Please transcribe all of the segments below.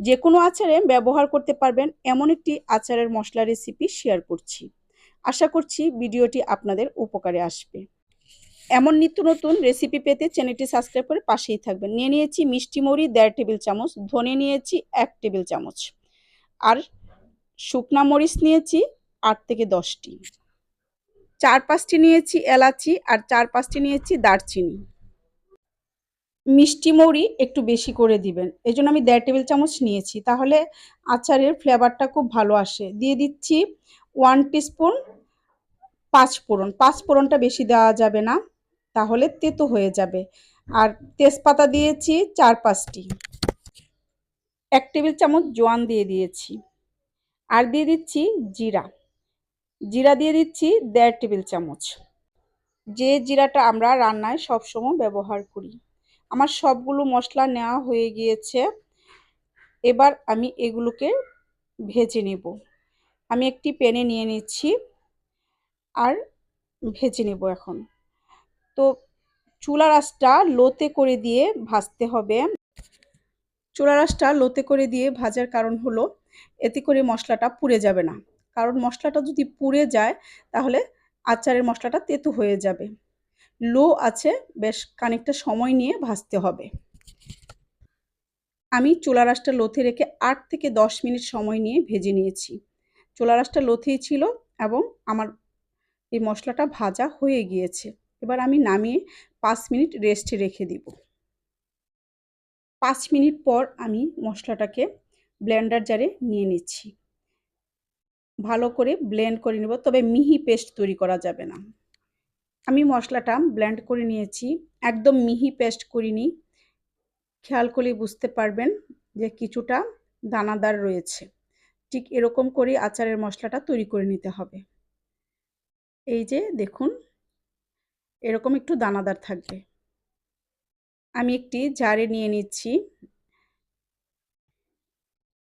যে কোনো আচারে ব্যবহার করতে পারবেন, এমন একটি আচারের মশলা রেসিপি শেয়ার করছি। আশা করছি ভিডিওটি আপনাদের উপকারে আসবে। এমন নিত্য নতুন রেসিপি পেতে চ্যানেলটি সাবস্ক্রাইব করে পাশেই থাকবেন। নিয়ে নিয়েছি মিষ্টি মরি, দেড় টেবিল চামচ। ধনে নিয়েছি এক টেবিল চামচ। আর শুকনা মরিচ নিয়েছি আট থেকে দশটি। চার পাঁচটি নিয়েছি এলাচি আর চার পাঁচটি নিয়েছি দারচিনি। মিষ্টি মৌরি একটু বেশি করে দিবেন। এই জন্য আমি দেড় টেবিল চামচ নিয়েছি। তাহলে আচারের ফ্লেভারটা খুব ভালো আসে। দিয়ে দিচ্ছি ওয়ান টিস্পুন পাঁচ ফোড়ন। পাঁচ ফোড়নটা বেশি দেওয়া যাবে না, তাহলে তেতো হয়ে যাবে। আর তেজপাতা দিয়েছি চার পাঁচটি। এক টেবিল চামচ জোয়ান দিয়ে দিয়েছি। আর দিয়ে দিচ্ছি জিরা। জিরা দিয়ে দিচ্ছি দেড় টেবিল চামচ। যে জিরাটা আমরা রান্নায় সবসময় ব্যবহার করি। আমার সবগুলো মশলা নেওয়া হয়ে গিয়েছে। এবার আমি এগুলোকে ভেজে নেব। আমি একটি প্যানে নিয়ে নিচ্ছি আর ভেজে নেব এখন। তো চুলা রাসটা লোতে করে দিয়ে ভাজতে হবে। চুলা রাসটা লোতে করে দিয়ে ভাজার কারণ হলো, এতে করে মশলাটা পুড়ে যাবে না। কারণ মশলাটা যদি পুড়ে যায়, তাহলে আচারের মশলাটা তেতো হয়ে যাবে। লো আছে, বেশ খানিকটা সময় নিয়ে ভাজতে হবে। আমি চুলা রাসটা লোথে রেখে আট থেকে দশ মিনিট সময় নিয়ে ভেজে নিয়েছি। চুলা রাসটা লোথেই ছিল এবং আমার এই মশলাটা ভাজা হয়ে গিয়েছে। এবার আমি নামিয়ে পাঁচ মিনিট রেস্টে রেখে দিব। পাঁচ মিনিট পর আমি মশলাটাকে ব্লেন্ডার জারে নিয়ে নিচ্ছি। ভালো করে ব্লেন্ড করে নেব, তবে মিহি পেস্ট তৈরি করা যাবে না। আমি মশলাটা ব্লেন্ড করে নিয়েছি। একদম মিহি পেস্ট করিনি। খেয়াল করলে বুঝতে পারবেন যে কিছুটা দানাদার রয়েছে। ঠিক এরকম করে আচারের মশলাটা তৈরি করে নিতে হবে। এই যে দেখুন, এরকম একটু দানাদার থাকবে। আমি একটি জারে নিয়ে নিচ্ছি।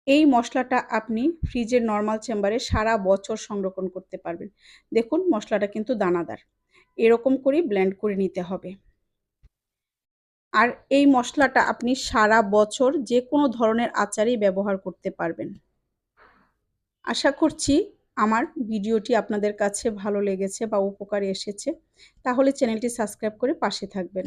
এই মশলাটা আপনি ফ্রিজের নর্মাল চেম্বারে সারা বছর সংরক্ষণ করতে পারবেন। দেখুন মশলাটা কিন্তু দানাদার। এরকম করে ব্লেন্ড করে নিতে হবে। আর এই মশলাটা আপনি সারা বছর যে কোনো ধরনের আচারেই ব্যবহার করতে পারবেন। আশা করছি আমার ভিডিওটি আপনাদের কাছে ভালো লেগেছে বা উপকারে এসেছে। তাহলে চ্যানেলটি সাবস্ক্রাইব করে পাশে থাকবেন।